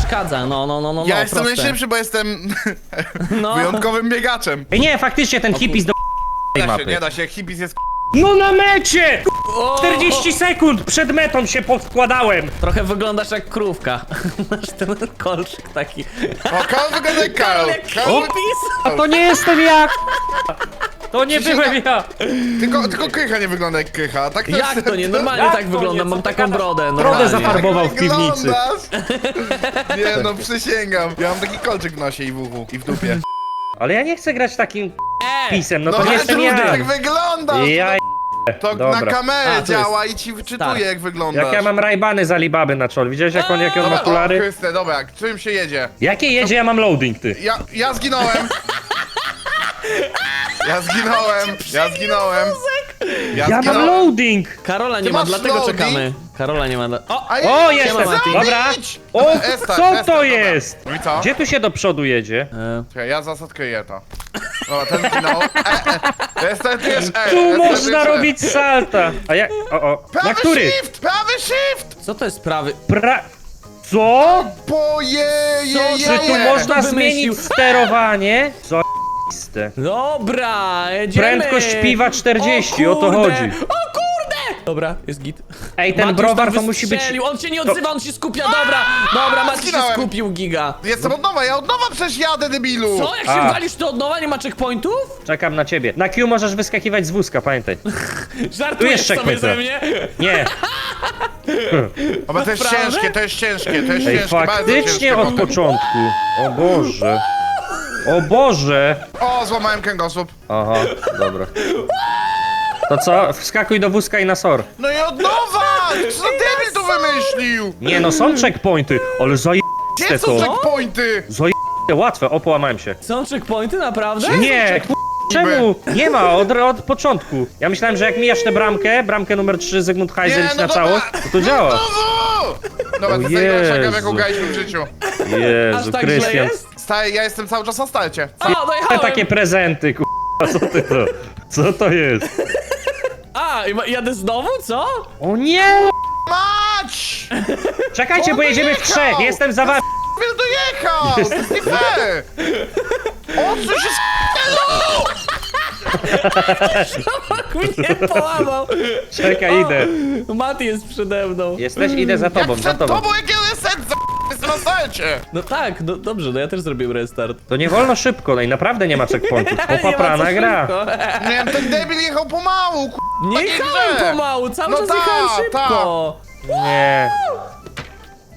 przeszkadza, no, no, no, no, Ja no, jestem proste. najszybszy, bo jestem No. wyjątkowym biegaczem. Ej, nie, faktycznie ten hippies do tej Da się, mapy. nie da się, hippies jest No na mecie! O, 40 sekund przed metą się podkładałem. Trochę wyglądasz jak krówka. Masz ten kolczyk taki. O, Karol wygląda jak Karol. Jak. A to nie jestem ja! To nie Przysięgam- byłem ja! tylko, tylko Krycha nie wygląda jak Krycha. Tak to Jak to nie? Normalnie Jak tak to wyglądam, nie? mam Co ty taką gadasz? brodę, Brodę normalnie. zafarbował w piwnicy. Wyglądasz? Nie no, przysięgam. Ja mam taki kolczyk w nosie i w uchu, i w dupie. Ale ja nie chcę grać takim Ej! pisem, no No to nie ale jestem trudno, ja. jak wyglądasz! Ja To Dobra. na kamerę A, tu działa i ci wyczytuje Stary. jak wyglądasz. Jak ja mam rajbany z Alibaby na czole, widziałeś jak on, jakie on ma O, okulary? Chryste, dobra, czym się jedzie? Jakie jedzie, ja mam loading, ty. Ja, ja zginąłem! Ja zginąłem! Ja zginąłem! Ja, Ja mam zginąłem! loading! Karola nie Ty ma, masz dlatego loading? czekamy. Karola nie ma. Dla... O! A O, ja- jestem! Mati. Dobra! Zabić! O, Esta, co esta, to dobra. jest? No i co? Gdzie tu się do przodu jedzie? E, Czekaj, ja zasad kryję to. Dobra, ten zginął. E, e. Restartujesz E. Tu restartujesz można E. robić salta! A ja... O, o. Prawy Na który? shift! Prawy shift! co to jest prawy? Pra... Co? Boje, je, Czy tu je. można Kto wymyślił? zmienić sterowanie? Co jest? Dobra, jedziemy! Prędkość piwa 40, o to kurde! chodzi. O kurde! Dobra, jest git. Ej, ten Matiusz browar tam to musi być... wystrzelił, On się nie odzywa, on się skupia, dobra! Dobra, Mati się Zginąłem. skupił, giga. Jestem od nowa, ja od nowa przecież jadę, debilu! Co? Jak się A. walisz to od nowa, nie ma checkpointów? Czekam na ciebie. Na Q możesz wyskakiwać z wózka, pamiętaj. Żartujesz jest sobie ze mnie? Nie. Dobra, to jest Naprawdę? ciężkie, to jest ciężkie, to jest Ej, ciężkie, bardzo faktycznie ciężkie. od początku. O Boże. O Boże. O, złamałem kręgosłup. Aha, dobra. To co? Wskakuj do wózka i na sor. No i od nowa! Co za debil to wymyślił? Nie no, są checkpointy, ale Gdzie zajebiste są to. checkpointy? Zajebiste, łatwe, o połamałem się. Są checkpointy, naprawdę? Nie, ku- czemu? Nie ma, od, od początku. Ja myślałem, że jak mijasz tę bramkę, bramkę numer 3 Zygmunt Heiser Nie, no na dobra. całość, to to działa. Znowu! Dobra, to jest najgorsza gra, jaką graliśmy w życiu. Jezu, Aż tak źle Krystian. jest? Stary, ja jestem cały czas na starcie. O, dojechałem! Takie prezenty, ku... Co ty to? Co to jest? A, i ma- jadę znowu, co? O nie! Mać! Czekajcie, bo jedziemy w trzech, jestem za wami. Bill dojechał! To jest nie fair! O, co się Mnie połamał! Czekaj, idę. Mati jest przede mną. Jesteś? Idę za tobą, Jak za przed tobą. tobą, jak ja. Jestem na starcie! No tak, no dobrze, no ja też zrobiłem restart. To nie wolno szybko, no i naprawdę nie ma checkpointów. Nie ma Popaprana gra. szybko. Nie wiem, ten debil jechał pomału, ku... Nie takiej jechałem grze. pomału, cały No czas ta, jechałem ta. szybko. Nie.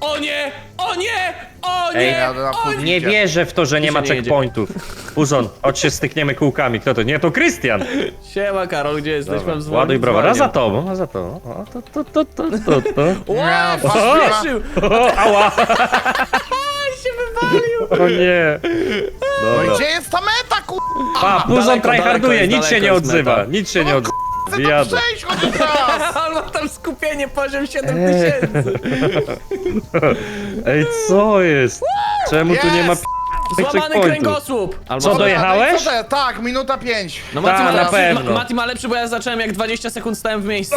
O nie! O nie! O Ej, nie! na O nie! Nie wierzę w to, że nie ma nie jedzie. checkpointów. Puzon, chodź się stykniemy kółkami. Kto to? Nie, to Krystian. Siema Karol, gdzie jesteś? Mam dzwonić Ładuj browar, a dzwonię. za tobą, a za tobą. O, to, to, to, to, to, to. Ła, Nie, przyspieszył! O, ała! Się wywalił! O nie. No i Dobra. gdzie jest ta meta, ku... Pa, Puzon daleko, tryharduje, daleko nic jest, się nie daleko jest odzywa. meta. Nic się nie odzywa. Chcę tam Wyjadę. przejść chociaż raz! On ma tam skupienie poziom 7000. Ej, co jest? Czemu tu nie ma Jest! p***tych Złamany checkpointów? kręgosłup! Albo Co, no i co? Tak, minuta pięć. No Mati Ta, ma, na lepszy, pewno. Ma, Mati ma lepszy, bo ja zacząłem jak 20 sekund stałem w miejscu.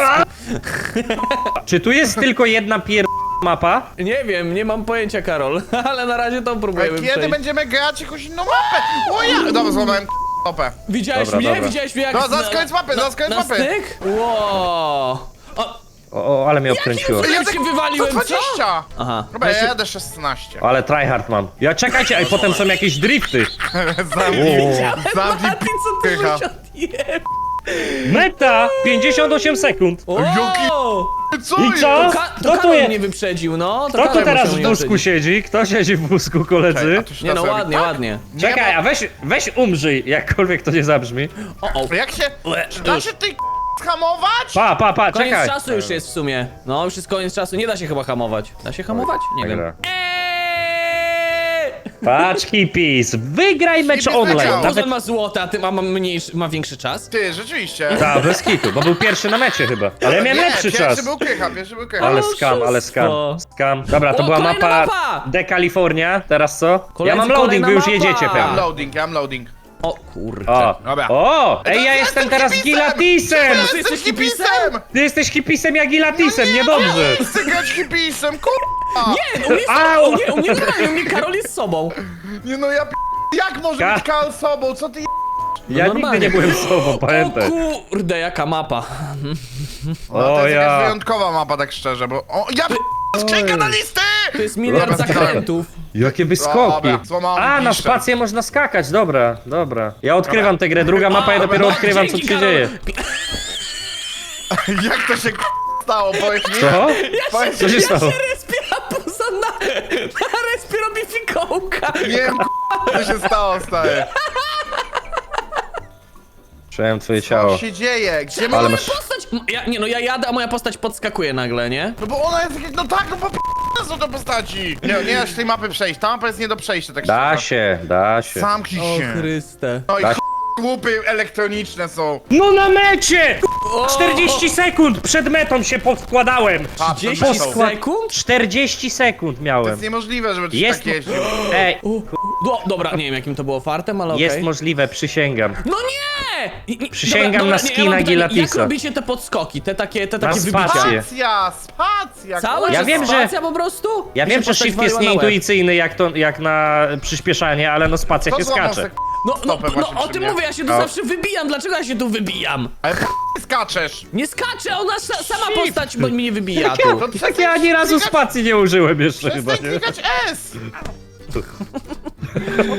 Czy tu jest tylko jedna pier... mapa? Nie wiem, nie mam pojęcia Karol, ale na razie to A próbujemy Kiedy przejść. będziemy grać jakąś inną mapę? O ja! Dobra, złamałem topę. Widziałeś Dobra, mnie? dobra. Widziałeś mnie jak... No, zaraz koniec mapy, na- koniec na mapy. styk? Wow. O, O, o ale mnie obkręciło. Ja się wywaliłem, co? 20! Aha. Dobra, Ja jadę 16. Ale tryhard mam. Ja czekajcie, a potem są jakieś drifty. Zamknij, O. zamknij Mati, co ty pycha. żeś odjeb... Meta! 58 sekund. Jaki- Wow. Co I jest? co? Kto to tu Karol jest? mnie wyprzedził, no. To Kto tu Karol teraz musiał w mnie wózku siedzi? Kto siedzi w wózku, koledzy? A tu się Nie no, ładnie, tak? ładnie. Czekaj, a weź, weź umrzyj, jakkolwiek to nie zabrzmi. O, o. Jak się... Czy da się tej hamować? Pa, pa, pa, Koniec czekaj. czasu już jest w sumie. No, już jest koniec czasu. Nie da się chyba hamować. Da się hamować? Nie wiem. Dobra. Patrz, hippies, wygraj mecz Hippies online. wygrał. Nawet Ozon ma złote, a ty ma, ma mniejszy, ma większy czas? Ty, rzeczywiście. Ta, bez kitu, bo był pierwszy na mecie chyba. Ale ja miałem nie, lepszy pierwszy czas. był krycha, pierwszy był krycha. Ale skam, ale skam. oszustwo. Skam. Dobra, to O, była kolejna mapa mapa! De California. Teraz co? Ja mam loading, kolejna wy już mapa! jedziecie Ja mam pewnie. loading, ja mam loading. O kurczę. O, Dobra. o, ej, ja Ja jestem teraz gilatisem! Jestem jesteś hipisem? Ty jesteś hipisem, ja gilatisem, niedobrze. Chcę grać hipisem, kur... Nie, u mnie, Au! u mnie, u mnie normalnie, u mnie Karol jest sobą. Nie no ja p... Jak może Ka- być Karl sobą? Co ty je... Ja nigdy normalnie. nie byłem sobą, O pamiętaj. kurde, jaka mapa. No, to O jest jakaś ja. wyjątkowa mapa, tak szczerze, bo... O, ja p... Skrzynka na listy! To jest miliard Dobra, zakrętów. Jakie wyskoki. Dobra, złamałem A, na piszczę. spację można skakać, dobra, dobra. Ja odkrywam tę grę, druga mapa, ja dopiero no, odkrywam, co dzięki, się Karol. dzieje. Jak to się k- stało, powiedz mi? Co? Powiedz Co się stało? Respira poza na... Na respie robi fikołka. Nie wiem, k- co się stało, stary. Czułem twoje Co ciało. się dzieje? Gdzie Ale mamy... masz... Postać... Ja, nie no, ja jadę, a moja postać podskakuje nagle, nie? No bo ona jest jakieś... No tak, no bo p... są te postaci. Nie, nie da się tej mapy przejść. Ta mapa jest nie do przejścia, tak Da się, da się. Zamknij O się. Chryste. No i Da. Łupy elektroniczne są. No na mecie! 40 sekund przed metą się podkładałem. A, 10 to są- sekund? 40 sekund To miałem. jest niemożliwe, żeby coś Jest- tak jeździł. Ej, do, dobra, nie wiem jakim to było fartem, ale okej. jest możliwe, przysięgam. No nie! I- i- Przysięgam na nie, skina mam pytanie, Jak Gilatisa. robicie te podskoki, te takie, te takie wybicia? spację. Spacja, spacja. Całe Ja ja wiem, wiem, że- spacja po prostu? Ja Mi wiem, że postać shift jest waliła na łeb. nieintuicyjny jak, to, jak na przyspieszanie, ale no spacja To się złamał skacze. se- No, no, stopę no właśnie o przy tym mnie. mówię, ja się tu O. zawsze wybijam, dlaczego ja się tu wybijam? Ale p... skaczesz. Nie skaczę, ona sa, sama Shift. postać bo mnie wybija Tak ja, tu. tak ja ani razu klikać- spacji nie użyłem jeszcze chyba, Przestań nie? klikać S. Co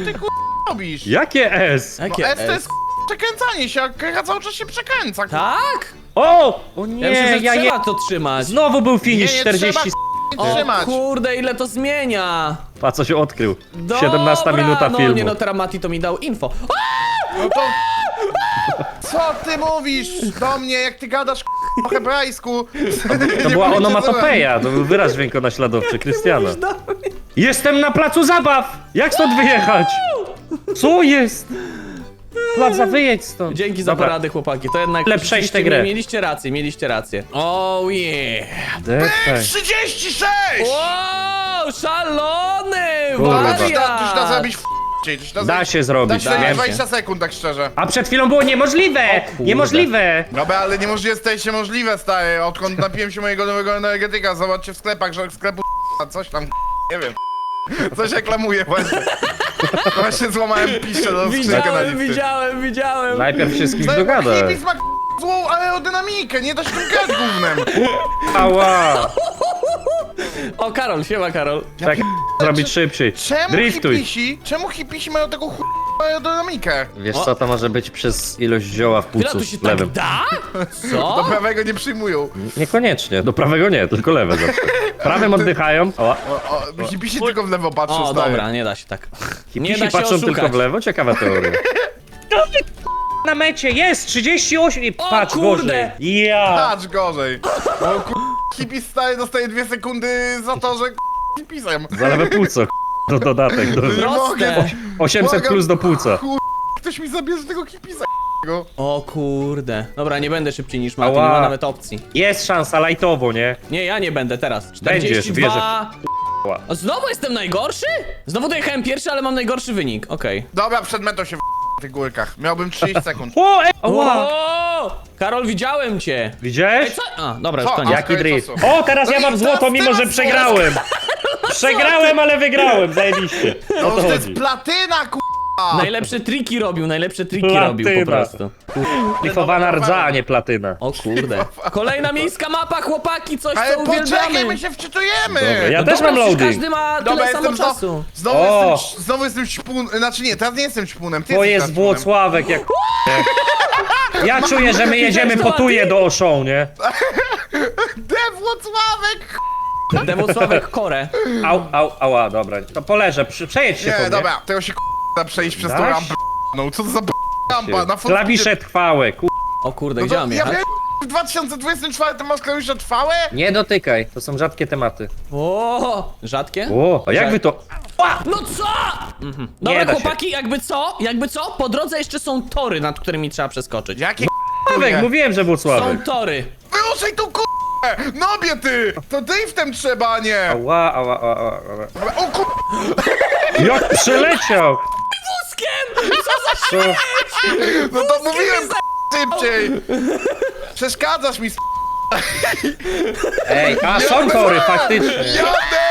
ty k... robisz? Jakie S? No Jakie S to jest przekręcanie się, a gra cały czas się przekręca. Tak? O! O Ja nie, myślę, że ja trzeba je... to trzymać. Znowu był Nie, finish nie 40 trzeba O trzymać. kurde, ile to zmienia. Pa, co się odkrył. Dobra, 17 minuta no, filmu. nie no, teraz Mati to mi dał info. O! No to... Co ty mówisz do mnie, jak ty gadasz k... po hebrajsku? To była onomatopeja, to był wyraz dźwiękonaśladowczy Krystiana. Jestem na placu zabaw! Jak stąd wyjechać? Co jest? Placa, wyjedź stąd. Dzięki za Dobra. porady, chłopaki. To jednak Ale przejść tę grę. Mieliście rację, mieliście rację. Oh yeah. Depaj. 36! Wow, szalony! Kurwa. To się da, to się da zrobić w... To się da Da zrobić- się Da zrobić, się zrobić wiem. 20 sekund, tak szczerze. A przed chwilą było niemożliwe! kurde. Niemożliwe! Dobra, ale niemożliwe staje się możliwe, stary. Odkąd napiłem się mojego nowego energetyka, zobaczcie w sklepach, że sklepu a coś tam, nie wiem. Coś reklamuje właśnie. Właśnie złamałem piszę do skrzynkę na Widziałem, listy. widziałem, widziałem. Najpierw się z kimś. Hibis ma złą aerodynamikę, nie da się tym grać gównem. Ała! O, Karol, siema Karol. Tak zrobić szybciej. Czemu Driftuj. hipisi, czemu hipisi mają taką ch... aerodynamikę? Wiesz co, to może być przez ilość zioła w Chwila, płucu tu się tak lewym. da? Do Co? prawego nie przyjmują. Niekoniecznie, do prawego nie, tylko lewe zawsze. Prawym oddychają. Ała. O, o, hipisi tylko w lewo patrzą, O, stary. dobra, nie da się tak. Nie da się patrzą oszukać. tylko w lewo? Ciekawa teoria. Na mecie jest 38 i O, patrz kurde. gorzej. Ja. Patrz gorzej. O kur... hipis stary dostaje dwie sekundy za to, że hipisem. Za lewe płuco. To dodatek. Do... Nie mogę. 800 Błagam, plus do płuca. Kur... Ktoś mi zabierze tego hipisa. O kurde. Dobra, nie będę szybciej niż Mati, nie Ała. ma nawet opcji. Jest szansa lajtowo, nie? Nie, ja nie będę teraz. Będziesz, 42. Ła. A znowu jestem najgorszy? Znowu dojechałem pierwszy, ale mam najgorszy wynik. Okej. Dobra, przed metą się w w tych górkach. Miałbym 30 sekund. O, ała. Karol, widziałem cię. Ej, Widziałeś? co? A, dobra, już Co? koniec. Jaki Okej, drift. co są? O, teraz ja No i mam złoto, mimo że przegrałem. Przegrałem, ale wygrałem, zajebiście. O No to to chodzi. jest platyna, ku... Najlepsze triki robił, najlepsze triki Platyna. robił po prostu. Szlifowana rdza, a nie platyna. O kurde. Kolejna miejska mapa, chłopaki, coś Ale co poczekaj, uwielbiamy. my się wczytujemy! Dobra, ja No też dobra, mam przecież loading. Każdy ma tyle Dobra, samo jestem czasu. znowu O! jestem, znowu jestem ćpun, znaczy nie, teraz nie jestem ćpunem, ty To jesteś jest teraz. Włocławek, jak... Ja czuję, że my jedziemy po tuje do Oszą, nie? De Włocławek! Demosławek Kore. Au, au, ała, dobra. To poleżę, przy, przejedź się po Nie, mnie. dobra, tego się k***a przejść przez tą Daś? rampę. No co to za rampa? Na Klawisze trwałe, ku... O kurde, No gdzie to mam ja jechać? wiem, w 2024 masz klawisze trwałe? Nie dotykaj, to są rzadkie tematy. O, rzadkie? O, a jak wy to... No co? Mhm. Dobra, da się. chłopaki, jakby co? Jakby co? Po drodze jeszcze są tory, nad którymi trzeba przeskoczyć. Jakie Włocławek, mówiłem, że Są Włocławek. tory. Wyruszaj tą k***ę! Nobie ty! To driftem trzeba, a nie! Ała, ała, ała, ała. Dobra, O k***, Jak przeleciał! Wózkiem! Co za Co? no to mówiłem k***, szybciej! Przeszkadzasz mi, s***. Ej, a są tory, faktycznie. Jadę!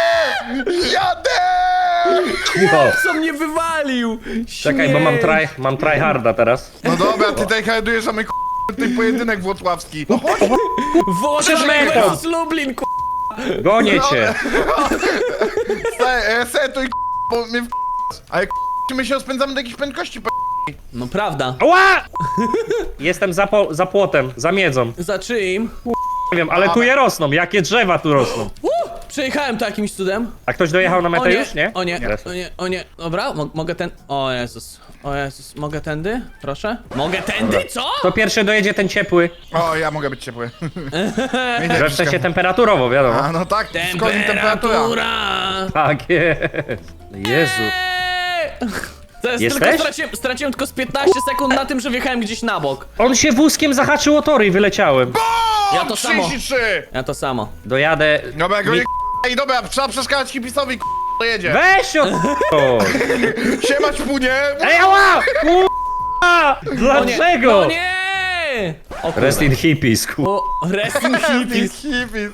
Jadę! Cicho. Co mnie wywalił? Czekaj, bo mam try, mam tryharda teraz. No dobra, ty tutaj hardujesz, a my k***, ten pojedynek włocławski. No chodź, Włożę Mekon. z Lublin, ku... Gonię cię. se- resetuj k***, bo mnie w Ale k***, my się rozpędzamy do jakiejś prędkości, p***. No prawda. Ła! Jestem za, po, za płotem, za miedzą. Za czyim? Nie wiem, ale tu je rosną, jakie drzewa tu rosną. Uh, przejechałem to jakimś cudem. A ktoś dojechał na O metę nie, już, nie? o nie, o nie, o nie. Dobra, mo mogę ten... O Jezus, o Jezus, mogę tędy? Proszę? Mogę tędy? Co? To pierwszy dojedzie ten ciepły. O, ja mogę być ciepły. Że w sensie temperaturowo, wiadomo. A no tak, temperatura. Temperatura! Tak jest. Jezu. To jest Jesteś? tylko straciłem, straciłem tylko z 15 sekund na tym, że wjechałem gdzieś na bok. On się wózkiem zahaczył o tory i wyleciałem. Ja to samo. 33! Ja to samo. Dojadę... Dobra, go Mi- nie Ej, dobra, trzeba przeszkadzać hipisowi, k***, to jedzie. Weź. O. Siemać punie! Ej, ała! Kurwa! O nie, Dlaczego? No nie! O kurwa. Rest in hippies, ku... O, rest in hippies. Hipis,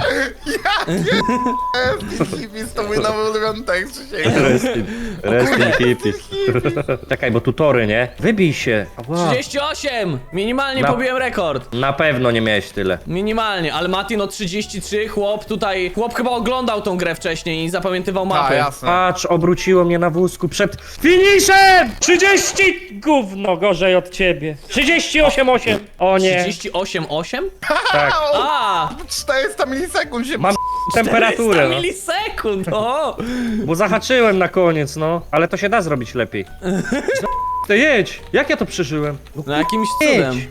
Goń. hipis, to mój nowy ulubiony tekst, przysięgam. Rest in, rest in hippies. Czekaj, bo tu tory, nie? Wybij się. Ała. 38! Minimalnie Na- pobiłem rekord. Na pewno nie miałeś tyle. Minimalnie, ale Mati no 33, chłop tutaj... Chłop chyba oglądał tą grę wcześniej i zapamiętywał A, mapy. jasne. Patrz, obróciło mnie na wózku przed finiszem! 30! Gówno gorzej od ciebie. 38,8. O nie. 38,8? Tak. A! 400 milisekund się... Mam temperaturę, 400 no. milisekund, o! Bo zahaczyłem na koniec, no. Ale to się da zrobić lepiej. Ty jedź! Jak ja to przeżyłem? No jakimś cudem. Jedź!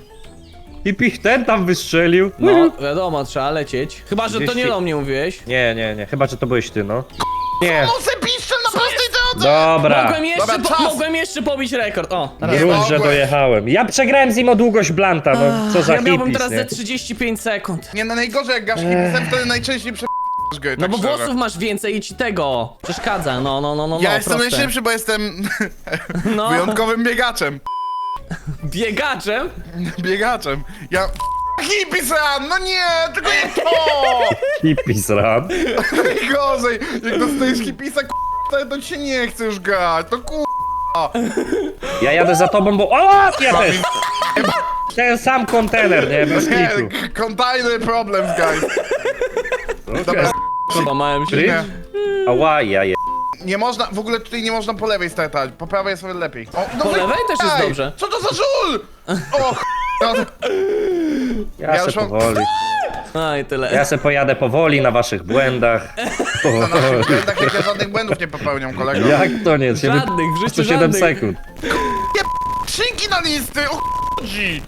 I pich ten tam wystrzelił. No, wiadomo, trzeba lecieć. Chyba, że to nie 30. do mnie mówiłeś. Nie, nie, nie. Chyba, że to byłeś ty, no. Nie. No se Dobra. Mogłem jeszcze, Dobra, po, czas. mogłem jeszcze pobić rekord. O, teraz. Nie że mogłeś. dojechałem. Ja przegrałem z nim o długość Blanta, no co za ja miałbym hippies, teraz nie? ze 35 sekund. Nie, no najgorzej jak gasz hipisem, wtedy najczęściej prze... gry, No tak bo szczerze. włosów masz więcej i ci tego przeszkadza. No, no, no, no, Ja no, jestem proste. najszybszy, bo jestem No, wyjątkowym biegaczem. biegaczem. Biegaczem. Ja... Hippies run! No nie, tylko nie to! Hippies run. Najgorzej! Jak dostajesz hipisa, k***a, to ci się nie chce już grać, to k***a. Ja jadę za tobą, bo... O, ja też! Ten sam kontener, nie? Bez Nie, kliku. container problems, guys. Dobra, Złamałem się. Nie. Ała, ja je... Nie można, w ogóle tutaj nie można po lewej startować, po prawej jest wiele lepiej. O, no Po wy- lewej też jest Ej, dobrze. Co to za żul? O. no, Ja, Ja se już mam- powoli. A i tyle. Ja se pojadę powoli na waszych błędach. na naszych błędach jak ja żadnych błędów nie popełniam, kolego. Jak to nie? Wy- Żadnych, w życiu 107 żadnych. sekund. Skrzynki na listy, o ch- chodzi.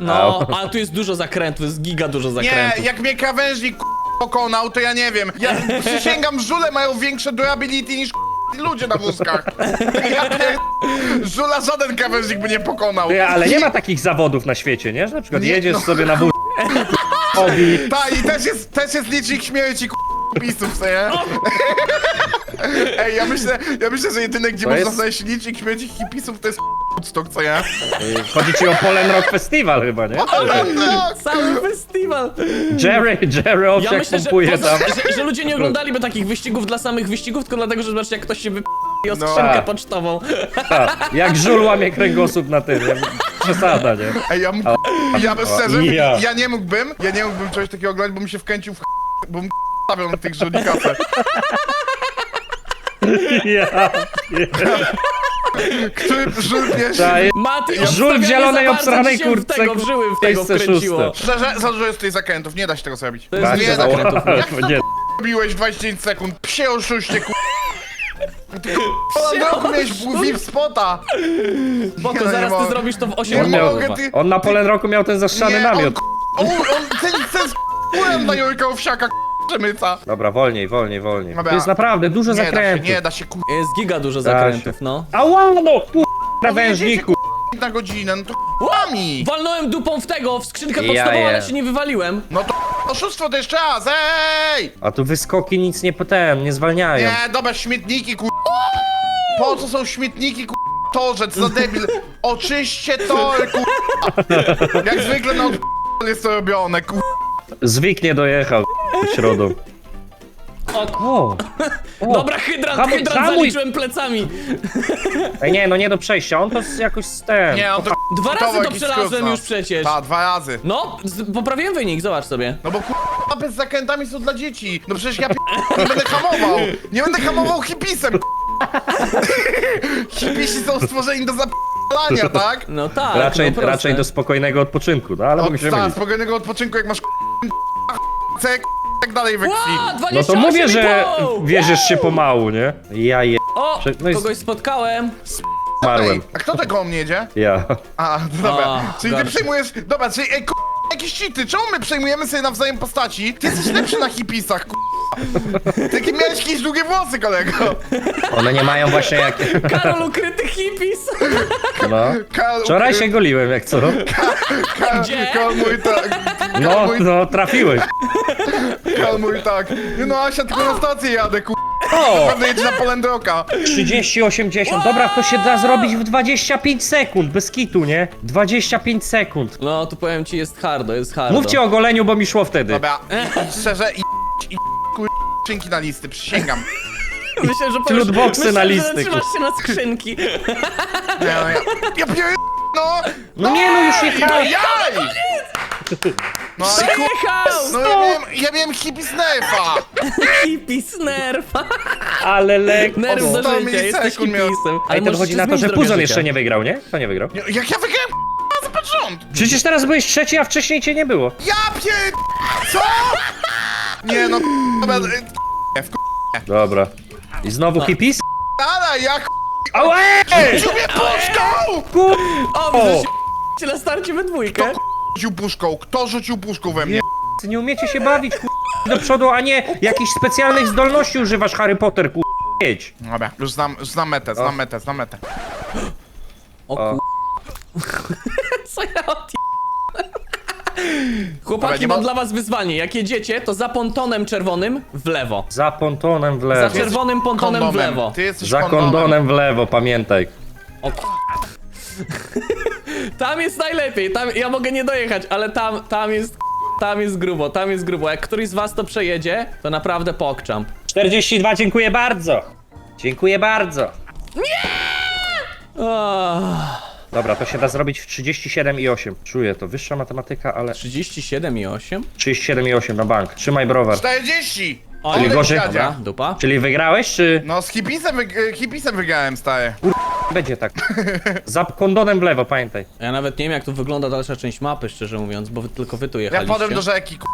No, a tu jest dużo zakrętów, jest giga dużo Nie, zakrętów. jak mnie krawężnik k- pokonał, to ja nie wiem. Ja przysięgam, żule mają większe durability niż k- ludzie na wózkach. Ja pier... Żula żaden krawężnik by nie pokonał. Ty, ale nie ma takich zawodów na świecie, nie? Że na przykład Nie, jedziesz no. sobie na wóz... Obi. Tak, i też jest, też jest licznik śmierci k- pisów, co nie? Ej, ja myślę, ja myślę, że jedyne, gdzie To można jest- znaleźć licznik śmierci hipisów, to jest Woodstock, co nie? Chodzi ci o Polen Rock Festival chyba, nie? Cały festiwal. Jerry, Jerry Ja Owsiak myślę, że, pompuje tam. że, że ludzie nie oglądaliby takich wyścigów dla samych wyścigów, tylko dlatego, że zobaczcie jak ktoś się wyp... o skrzynkę Tak. pocztową. Tak, jak żul łamie kręgosłup na tym? Przesada, nie? Ej, ja, mógł, ja bez szczerze, Ja. ja. nie mógłbym, ja nie mógłbym czegoś takiego oglądać, bo mi się wkręcił w bo mi stawiał na tych żołnikasach. Ja. Który żul pierwszy... Daje. Mati, Żul w obstawianie zielonej za bardzo obsranej ci się w kurtce, tego w żyły w tego miejsce wkręciło. Szczerze, jest tutaj zakrętów, nie da się tego zrobić. To jest Da nie się zakrętów. Jak to Nie. robiłeś 29 sekund? Psie oszuście, ku... Ty k***a, na roku miałeś VIP spota! Bo Nie, to no nie zaraz ty zrobisz to w Nie 8 On, miał, mogę, ty- on na Polen Roku miał ten zastrzany Nie, namiot. On, on, on ten, ten z k***łem na Jurka Owsiaka k***, przemyca. Dobra, wolniej, wolniej, wolniej. Dobra. To jest naprawdę dużo Nie da się, zakrętów. nie da się ku... Jest giga dużo Da zakrętów, no. Ała, no, kur... na jedziecie, wężniku. na godzinę, no to łami! Walnąłem dupą w tego, w skrzynkę Ja pocztową, ale je. się nie wywaliłem. No to oszustwo to jeszcze raz, ej! A tu wyskoki nic nie potem, nie zwalniają. Nie, dobra, śmietniki ku... Po co są śmietniki ku... Torze, co za debil! Oczyście tor, ku... Jak zwykle na od... jest to robione, ku... Zwyk nie dojechał środą. O! o. Dobra, hydrant, Hamuj, hydrant hamuj. zaliczyłem plecami. Ej, nie, no nie do przejścia, on to z- jakoś z ten. Nie, on to Dwa razy to przelazłem skrót, no. już przecież. Ta, dwa razy. No, z, poprawiłem wynik, zobacz sobie. No bo k***a, mapy z zakrętami są dla dzieci. No przecież ja p... nie będę hamował. Nie będę hamował hipisem. Hipisi są stworzeni do zapalania, tak? No tak, Raczej, no proste. raczej do spokojnego odpoczynku, no ale Od musimy tak, mieć. spokojnego odpoczynku, jak masz c tak dalej we krwi. Ła, No 28 to mówię, i że pół! wierzysz się pomału, nie? Ja je... O, Prze- no i- kogoś spotkałem. Marłem. A kto tego mnie jedzie? Ja. A, dobra. A, czyli ty przejmujesz... Dobra, czyli ej, k***, jakieś cheaty. Czemu my przejmujemy sobie nawzajem postaci? Ty jesteś lepszy na hipisach, k***. Takie miałeś jakieś długie włosy, kolego. One nie mają właśnie jak... Karol ukryty hippies. No. Karl, Wczoraj się goliłem, jak co? Karl, Gdzie? Karl mój tak. No, no, trafiłeś. Karl mój tak. Nie no, Asia, tylko na stację jadę, k***. O! Pewnie jedzie na Polendroka. 30-80, dobra, to się da zrobić w 25 sekund, bez kitu, nie? 25 sekund. No, tu powiem ci, jest hardo, jest hardo. Mówcie o goleniu, bo mi szło wtedy. Dobra, szczerze, i, i kur... skrzynki na listy, przysięgam. Myślę, że Czy lootboxy myślę, na że listy, zatrzymasz się na skrzynki. Nie, no, ja, ja pier... No! No nie, no już No jechałem. jaj! No i! No ja miałem, ja miałem hippie nerfa! Hippies nerw. Ale lek. Nerw O, do 100 życia, jesteś milisekund miał. hippisem. Ale to wychodzi na to, że Puzon jeszcze nie wygrał, nie? Kto nie wygrał? Jak ja wygrałem k***a, za rząd? Przecież teraz byłeś trzeci, a wcześniej cię nie było. Ja pier... Co? Nie no, dobra, k***a, w Dobra. I znowu hippies? k***a, ja Ała! ej! k***a puszką! Kur... O, widzę się na starcie we dwójkę. Rzucił puszką, kto rzucił puszką we mnie? Nie umiecie się bawić, do przodu, a nie jakichś specjalnych zdolności używasz Harry Potter, kur... Jedź. Dobra, już znam, już znam metę, znam metę, znam metę. O O. ku... Co ja od... Dobra, Chłopaki, nie mam ma- dla was wyzwanie. Jak jedziecie, to za pontonem czerwonym w lewo. Za pontonem w Za lewo. czerwonym pontonem w lewo. Ty jesteś Za kondomem. kondonem w lewo, pamiętaj. O ku... Tam jest najlepiej, tam ja mogę nie dojechać, ale tam, tam jest tam jest grubo, tam jest grubo. Jak któryś z was to przejedzie, to naprawdę pokczam. 42, dziękuję bardzo. Dziękuję bardzo. Oh, Dobra, to się da zrobić w 37 i 8. Czuję to. Wyższa matematyka, ale 37 i 8? 37 i 8 na bank. Trzymaj browar. 40! O, Czyli gorzej- dziadzia. Dobra, dupa. Czyli wygrałeś, czy No z hipisem, wyg- hipisem wygrałem, stary. będzie tak? Za kondonem w lewo, pamiętaj. Ja nawet nie wiem jak tu wygląda dalsza część mapy, szczerze mówiąc, bo wy tylko wy tu Ja jechaliście. do rzeki, k***.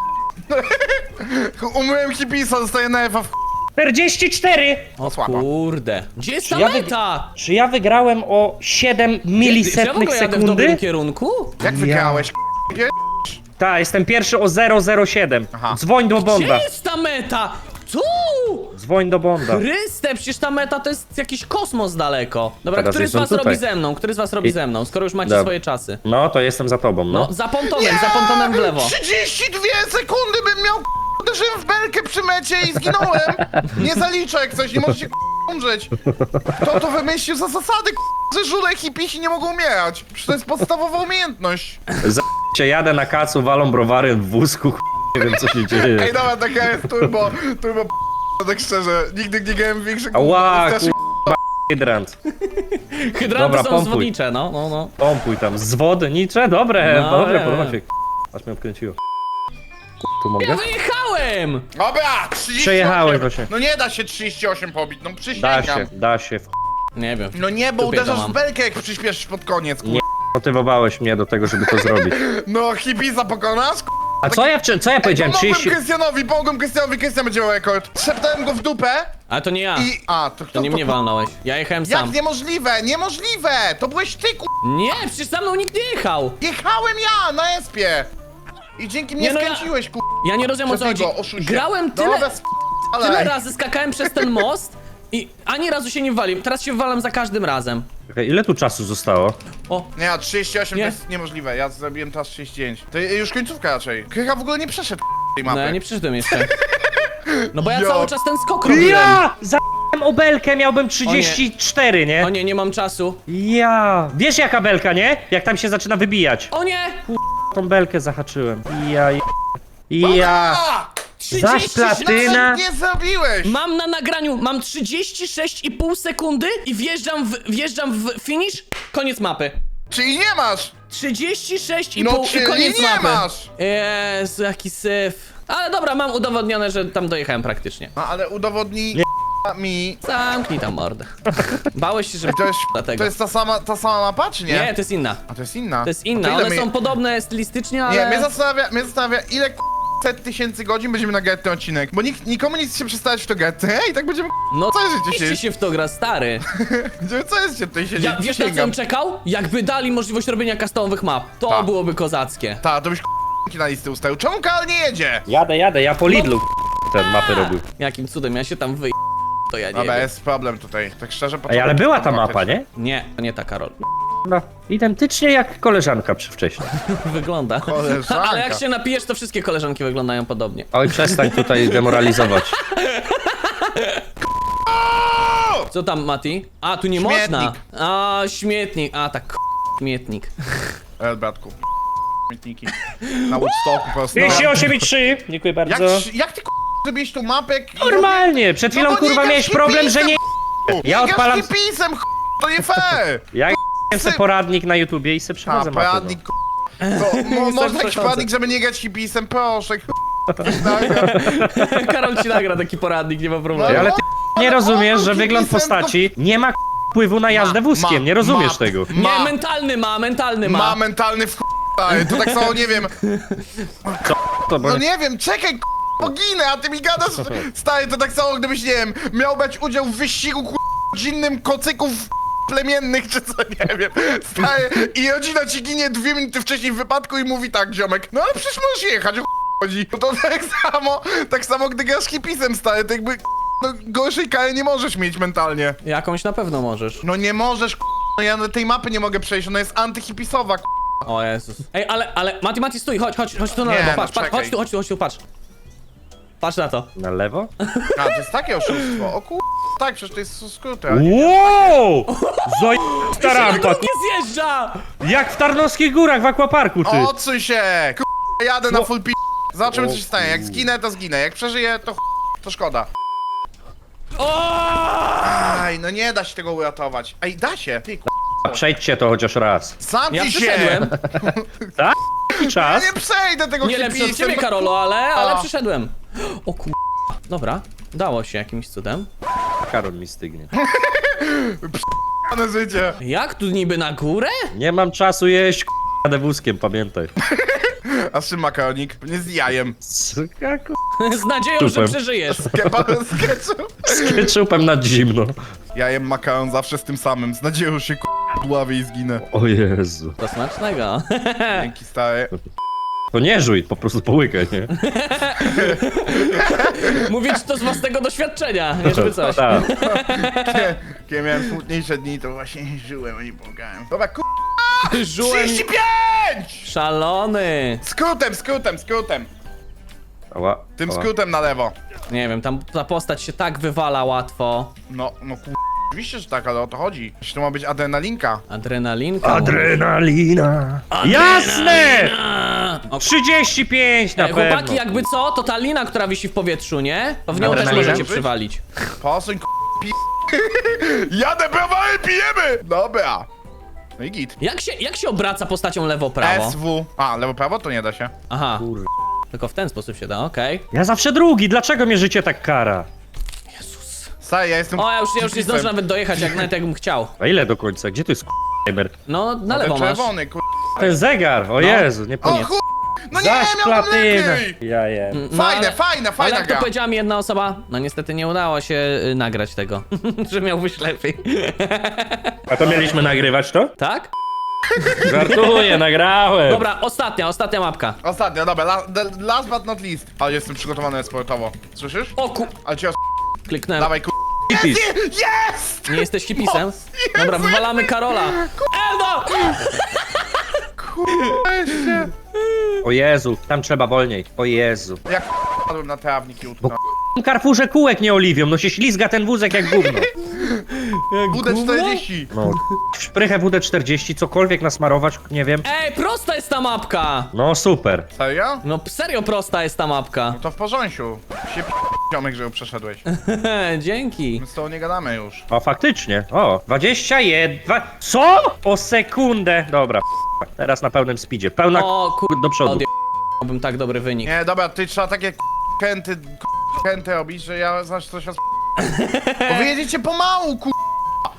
Umyłem hipisa, dostaję nerfa w k***. 44! O Słabo. kurde. Gdzie jest ta Ja wy- meta? Czy ja wygrałem o 7 Czy ja w milisetnych ogóle jadę w dobrym kierunku? Jak wygrałeś, k***? Tak, jestem pierwszy o 007. Aha. Dzwoń do Gdzie Bonda. jest ta meta? Tu! Dzwoń do Bonda. Chryste, przecież ta meta to jest jakiś kosmos daleko. Dobra, Teraz który z jestem was tutaj. robi ze mną? Który z was robi I- ze mną, skoro już macie Dobra. swoje czasy? No, to jestem za tobą, no. No, za pontonem, za pontonem w lewo. 32 sekundy bym miał k***, uderzyłem w belkę przy mecie i zginąłem. Nie zaliczę jak coś, nie możecie k***, umrzeć. Kto to wymyślił za zasady, k***, że żule hipisi nie mogą umierać? Przecież to jest podstawowa umiejętność. Za cię jadę na kacu, walą browary w wózku, nie wiem co się dzieje. Ej, dobra, taka jest turbo, turbo p***, tak szczerze. Nigdy nie grałem większych Ała, strasznie kur... hydrant. Hydranty Dobra, są pompuj. zwodnicze, no, no, no. Pompuj tam, zwodnicze, dobre, No, dobre, e. podoba się. Aż mnie wkręciło. Tu mogę? Ja wyjechałem! Dobra, 38. Przejechałeś właśnie. No nie da się 38 pobić, no Da przysięgam. się, da się. w- Nie wiem. No nie, bo Dupie to uderzasz mam. w belkę jak przyspieszysz pod koniec, kur... Nie. Motywowałeś mnie do tego, żeby to zrobić. No hipisa pokonasz, kur... A co ja, wczy- co ja powiedziałem? Pomogłem 30... Krystianowi, pomogłem Krystianowi, Krystian będzie miał rekord. Szeptałem go w dupę Ale to nie ja. i... A, to kto To nie mnie walnąłeś. Ja jechałem Jak sam. niemożliwe, niemożliwe! To byłeś ty, kur... Nie, przecież za mną nikt nie jechał. Jechałem ja na espie! I dzięki mnie Nie, no ja- skręciłeś, kur... Ja nie rozumiem o co chodzi. oszuście. Grałem tyle, Dobra, tyle ale... razy, skakałem przez ten most i ani razu się nie waliłem. Teraz się walam za każdym razem. Czekaj, Ile tu czasu zostało? O, Nie, a 38 Nie. to jest niemożliwe, ja zrobiłem teraz 39. To już końcówka raczej. Krycha w ogóle nie przeszedł tej mapy. no ja nie przyszedłem jeszcze. No bo ja Jo. cały czas ten skok robiłem. Ja! Za***łem obelkę, miałbym 34, nie? O nie, nie mam czasu. Ja! Wiesz jaka belka, nie? Jak tam się zaczyna wybijać. O nie! Tą belkę zahaczyłem. Ja je... Ja... 36 platyna? Nie zrobiłeś! Mam na nagraniu, mam 36,5 sekundy i wjeżdżam w, wjeżdżam w finish, koniec mapy. Czyli nie masz! 36,5 No, i czyli koniec nie mapy. masz! Jezu, jaki syf. Ale dobra, mam udowodnione, że tam dojechałem praktycznie. No ale udowodnij mi... Zamknij tam mordę. Bałeś się, że To jest, dlatego. to jest ta sama, ta sama mapa, czy nie? Nie, to jest inna. A to jest inna. To jest A inna, ile one my- są podobne stylistycznie, ale... Nie, mnie zastanawia, mnie zastanawia ile k- set tysięcy godzin będziemy nagrać ten odcinek. Bo nikt, nikomu chce się przestawiać w to getty. Ej, tak będziemy k- No co jest dzisiaj? się w to gra, stary. Gdzie, co jest się tutaj siedzieć? Ja, wiesz na co Przysięgam. bym czekał? Jakby dali możliwość robienia customowych map. To Tak. byłoby kozackie. Ta, to byś k- na listę ustawił. Czemu Karol nie jedzie? Jadę, jadę, ja po Lidlu ten mapy robił. Jakim cudem ja się tam wyj... To ja nie Dobra, wiem. jest problem tutaj. Tak szczerze Ej, ale była ta mapa, nie? Nie, to nie ta Karol. No, identycznie jak koleżanka przy wcześniej. Wygląda. Koleżanka. Ale jak się napijesz, to wszystkie koleżanki wyglądają podobnie. Oj, przestań tutaj demoralizować. Co tam, Mati? A, tu nie Śmietnik. można. A, śmietnik. A, tak, k- śmietnik. E, bratku. Śmietniki. Na Woodstocku po prostu. 283, dziękuję Jak, bardzo. jak ty k- zrobiłeś tu mapę? jak- Normalnie, przed chwilą No bo nie kurwa gaś miałeś problem, że nie... Ja odpalam... pisem, ch... to nie fair! Ja se poradnik na YouTubie i se A, przechodzę mapę. poradnik, k- to, mo, można jakiś przechodzę. poradnik, żeby nie grać hipisem, proszę, k- Karol ci nagra taki poradnik, nie ma No. problemu. Ale ty nie rozumiesz, że wygląd postaci nie ma wpływu na jazdę wózkiem, nie rozumiesz tego. Nie, Ma. mentalny ma, mentalny ma. ma mentalny w. To tak samo, nie wiem, To, bo... no nie wiem, czekaj, k- poginę, a ty mi gadasz, stary, to tak samo, gdybyś, nie wiem, miał brać udział w wyścigu, k- rodzinnym kocyków plemiennych, czy co, nie wiem, stary, i rodzina ci ginie dwie minuty wcześniej w wypadku i mówi tak, ziomek, no ale przecież możesz jechać, o ch- chodzi. No to tak samo, tak samo, gdy grasz hipisem, stary, to jakby, no, gorszej kary nie możesz mieć mentalnie. Jakąś na pewno możesz. No nie możesz, no ja na tej mapy nie mogę przejść, ona jest antyhipisowa, k- O Jezus. Ej, ale, ale, Mati, Mati, stój, chodź, chodź, chodź tu na Nie, lewo, no patrz, patrz, czekaj. chodź tu, chodź tu, chodź tu, patrz. Patrz na to. Na lewo? A, to jest takie oszustwo, o kur... Tak, przecież to jest skróty, ale... Wow! Zoj... ta rampa, Nie zjeżdża! jak w Tarnowskich Górach w aquaparku, ty. Odsuń się! K- jadę na No. full pi... Zobaczymy co się stanie, jak zginę to zginę, jak przeżyję to ch... to szkoda. O! Aj, no nie da się tego uratować. Ej, da się! Ty k... Przejdźcie to chociaż raz. Zamknij Ja się! przyszedłem. Jaki Ja czas? nie przejdę tego Nie lepszy od ciebie, Karolo, ale, ale przyszedłem. O kur... Dobra, dało się jakimś cudem. Karol mi stygnie. k***ane życie. Jak tu niby na górę? Nie mam czasu jeść, k***, jadę wózkiem, pamiętaj. A z czym makaronik? Nie z jajem. Z, k***, Z nadzieją, że Super. przeżyjesz. Z ketchup. z ketchupem na zimno. Jajem makaron zawsze z tym samym, z nadzieją, że się k... dławię i zginę. O Jezu. To smacznego. Dzięki stary. To nie żuj, po prostu połykaj, nie? Mówię ci to z własnego doświadczenia, nie żeby coś. Tak. Kiedy miałem smutniejsze dni, to właśnie żyłem, a nie pomagałem. Dobra, k... Żułem 35! szalony. Skrótem, skrótem, skrótem. Ała, Tym ała. skrótem na lewo. Nie wiem, tam ta postać się tak wywala łatwo. No, no kur... Oczywiście, że tak, ale o to chodzi. Jeśli to ma być adrenalinka. Adrenalinka. Adrenalina. Jasne! O, 35 na Ej, pewno. chłopaki, jakby co, to ta lina, która wisi w powietrzu, nie? To w nią też Adrenalina? możecie przywalić. Posuń k... pi... Jadę browary, pijemy! Dobra. No i git. Jak się, jak się obraca postacią lewo-prawo? SW. A, lewo, prawo to nie da się. Aha, Kur... tylko w ten sposób się da, okej. Ja zawsze drugi, dlaczego mnie życie tak kara? Saj, ja jestem O, ja już, ja już nie zdążę nawet dojechać, jak nawet jakbym chciał. A ile do końca? Gdzie to jest k***emer? No, na No lewo masz. czerwony, kur... Ten zegar, o Jezu, nie O. No nie, Zaś miałbym platynę. lepiej! Ja jem. No, Fajne, ale- fajne, Ale fajna jak to gra. powiedziała mi jedna osoba, no niestety nie udało się y, nagrać tego, że miałbyś lepiej. A to mieliśmy nagrywać to? tak? Żartuję, nagrałem. Dobra, ostatnia, ostatnia mapka. Ostatnio, dobra, la, the last but not least. Ale jestem przygotowany sportowo. Słyszysz? O ku... Ale cię os... Kliknąłem. Dawaj, kur... Hipis. Jest! Nie jesteś hipisem? Dobra, wywalamy Karola. Eldo! Jeszcze. O Jezu, tam trzeba wolniej. O Jezu. Jak padłem na trawnik i utknąłem. W Carrefourze kółek nie oliwią, no się ślizga ten wózek jak gówno. Jak gówno? WD-40. No, szprychę WD-40, cokolwiek nasmarować, nie wiem. Ej, prosta jest ta mapka! No super. Serio? No serio prosta jest ta mapka. No to w porządku. Się p... ziomek, że ją przeszedłeś. Dzięki. My z tobą nie gadamy już. O, faktycznie. O, 21. Dwa... Co? O sekundę. Dobra, teraz na pełnym speedzie. Pełna O kur... do przodu. Odjebałbym tak dobry wynik. Nie, dobra, ty trzeba takie kęty, kęty robić, że ja znaczy coś was... Bo wy jedziecie pomału, ku...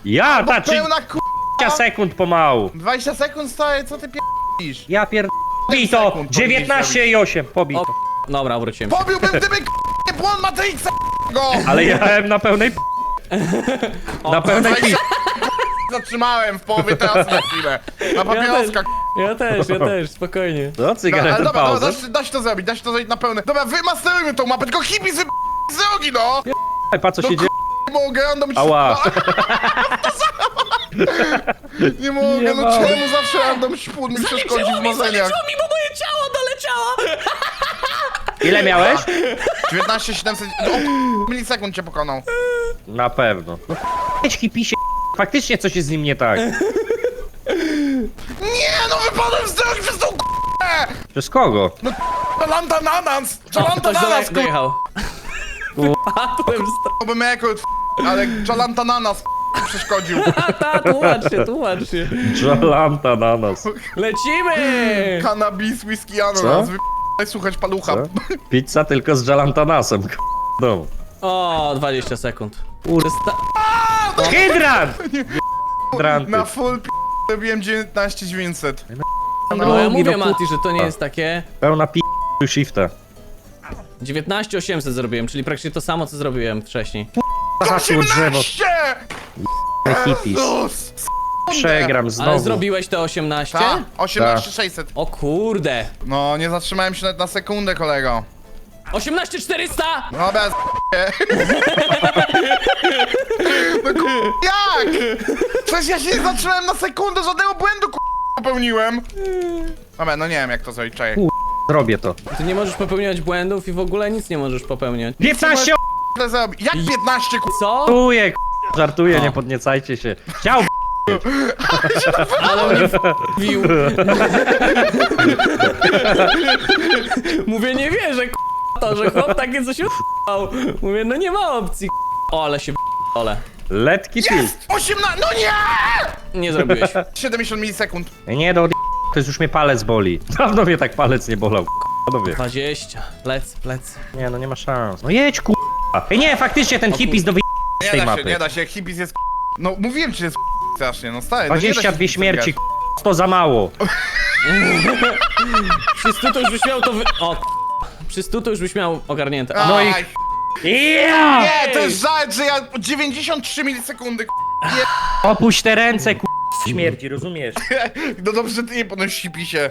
Ja, ta, czy Pełna ku... 20 sekund pomału. 20 sekund stary, co ty p***isz? Ja pier... Pobij to! sekund 19 i 8, pobij O, to. Dobra, wróciłem się. Pobiłbym gdyby k... nie błąd Matrixa go! Ale jechałem na pełnej... Na pełnej pi... Zatrzymałem w połowie trasy na chwilę. Na papieroska, k... Ja też, ja też, spokojnie. No, No, ale cygaretę dobra, dobra, pauzę. to zrobić, da się to zrobić na pełne. Dobra, wymasterujmy tą mapę, tylko hippies wy... z drogi, no! Ej, pa co się No, dzieje? Nie mogę, random Ała. Nie mogę, Nie no ma. czemu zawsze random śpód mi przeszkodzi w marzeniach? zaleciało mi, bo moje ciało doleciało! Ile miałeś? 19 700... O, milisekund cię pokonał. Na pewno. No, jedź hipisie. Faktycznie coś jest z nim nie tak. Nie, no wypadłem z drogi przez tą k***ę! Przez kogo? No Jalanta nanas! Jalanta Ktoś nanas, do dojechał. Padłem z k***ałbym rekord, ale Jalanta nanas przeszkodził. Ta, tłumacz się, tłumacz się. Jalanta na nas. Lecimy! Cannabis, whisky, Co? ananas. Wyp***aj słuchać palucha. Co? Pizza tylko z Jalantanasem. k***, domu. O, 20 sekund. Czysta... Hydrant! Hydranty. Na full p... robiłem 19 900. No ja Drogi, mówię no Mati, że to nie jest takie... Pełna pi... shifta. 19800 zrobiłem, czyli praktycznie to samo, co zrobiłem wcześniej. Zahaczyło drzewo. 18! Hippies. Jezus! Przegram Ale znowu. zrobiłeś te 18? Ta? 18 600. O kurde! No, nie zatrzymałem się nawet na sekundę, kolego. 18400! No bez No ku... Jak? Przecież ja się nie zatrzymałem na sekundę, żadnego błędu ku... popełniłem. Dobra, no nie wiem jak to zrobić, czekaj. Zrobię to. Ty nie możesz popełniać błędów i w ogóle nic nie możesz popełniać. 15 Źle zrobić. Jak 15 ku... Co? Żartuję, k***, żartuję, O. nie podniecajcie się. Chciał Ale mnie wbił. Mówię, nie wierzę, k***a, to, że chłop takie coś u***ał. Mówię, no nie ma opcji, k***a. O, ale się ole. letki ty. Jest! 18... No nie! Nie zrobiłeś. 70 milisekund. Nie do to już mnie palec boli. Dawno mnie tak palec nie bolał. k***a, Panowie. 20. Plec, plec. Nie, no nie ma szans. No jedź ku... Ej, nie, faktycznie ten hippies do wy... z Nie tej da się, mapy. nie da się, hippies jest No mówiłem ci, że jest strasznie, no stary. no nie da się 22 śmierci, zgadzać. k***, to za mało. Przy 100 to już byś miał to wy... O, k***a. Przy 100 to już byś miał ogarnięte. A, No i- Aj, Ja! Nie, to jest żart, że ja 93 milisekundy k***. Opuść te ręce, ku... Śmierci, rozumiesz? No dobrze, ty nie podnosisz hipisie.